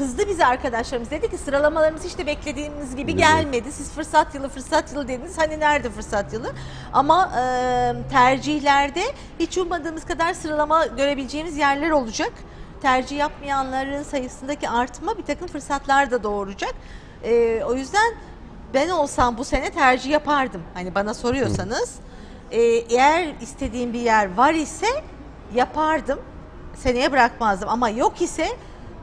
kızdı bize arkadaşlarımız. Dedi ki sıralamalarımız hiç de beklediğimiz gibi gelmedi. Siz fırsat yılı fırsat yılı dediniz. Hani nerede fırsat yılı? Ama e, tercihlerde hiç ummadığımız kadar sıralama görebileceğimiz yerler olacak. Tercih yapmayanların sayısındaki artma bir takım fırsatlar da doğuracak. E, o yüzden ben olsam bu sene tercih yapardım. Hani bana soruyorsanız. E, eğer istediğim bir yer var ise yapardım. Seneye bırakmazdım ama yok ise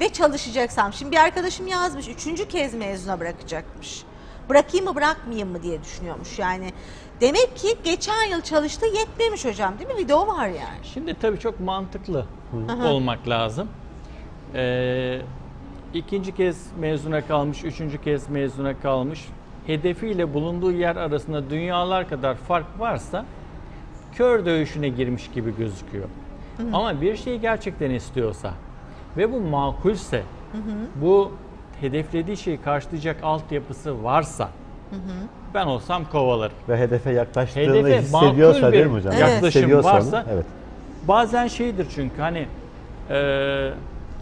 ve çalışacaksam. Şimdi bir arkadaşım yazmış üçüncü kez mezuna bırakacakmış. Bırakayım mı bırakmayayım mı diye düşünüyormuş yani. Demek ki geçen yıl çalıştı yetmemiş hocam değil mi? Video var yani. Şimdi tabii çok mantıklı olmak lazım. Ee, ikinci kez mezuna kalmış, üçüncü kez mezuna kalmış. Hedefiyle bulunduğu yer arasında dünyalar kadar fark varsa kör dövüşüne girmiş gibi gözüküyor. Ama bir şeyi gerçekten istiyorsa ve bu makulse, bu hedeflediği şeyi karşılayacak altyapısı varsa ben olsam kovalarım. Ve hedefe yaklaştığını Hedefe hissediyorsa makul değil bir mi hocam? Evet. yaklaşım Hissediyorsa varsa evet. Bazen şeydir çünkü hani e,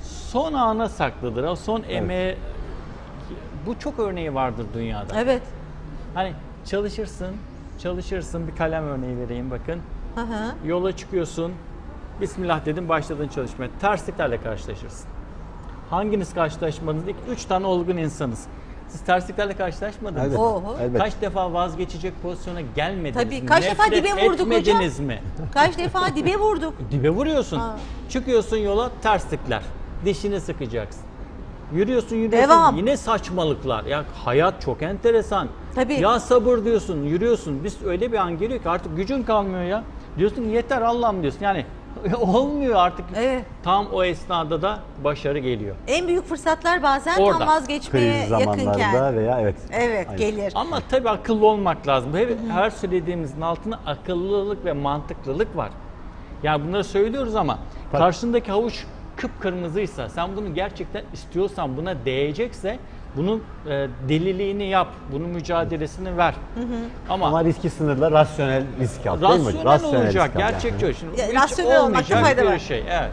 son ana saklıdır. O son emeğe bu çok örneği vardır dünyada. Evet. Hani çalışırsın, çalışırsın bir kalem örneği vereyim bakın. Hı hı. Yola çıkıyorsun. Bismillah dedin başladın çalışmaya. Tersliklerle karşılaşırsın. Hanginiz karşılaşmadınız? İlk üç tane olgun insanız. Siz tersliklerle karşılaşmadınız. Mı? Oho. Elbet. Kaç defa vazgeçecek pozisyona gelmediniz Tabii, mi? kaç defa Nefret dibe vurduk hocam? etmediniz mi? Kaç defa dibe vurduk. Dibe vuruyorsun. Ha. Çıkıyorsun yola terslikler. Dişini sıkacaksın. Yürüyorsun yürüyorsun Devam. yine saçmalıklar. Ya hayat çok enteresan. Tabii. Ya sabır diyorsun yürüyorsun. Biz öyle bir an geliyor ki artık gücün kalmıyor ya. Diyorsun ki yeter Allah'ım diyorsun. Yani olmuyor artık. Evet. Tam o esnada da başarı geliyor. En büyük fırsatlar bazen Orada. tam vazgeçmeye Kriz zamanlarda yakınken. veya evet. Evet Aynen. gelir. Ama tabii akıllı olmak lazım. Her, her söylediğimizin altına akıllılık ve mantıklılık var. Yani bunları söylüyoruz ama Tabii. karşındaki havuç kıpkırmızıysa, sen bunu gerçekten istiyorsan, buna değecekse bunun e, deliliğini yap, bunun mücadelesini ver. Ama, Ama riski sınırla rasyonel risk al değil mi? rasyonel, olacak, risk al yani. gerçekçi. Şimdi Ya, hiç rasyonel olmakta olmayacak fayda bir var. şey. Evet.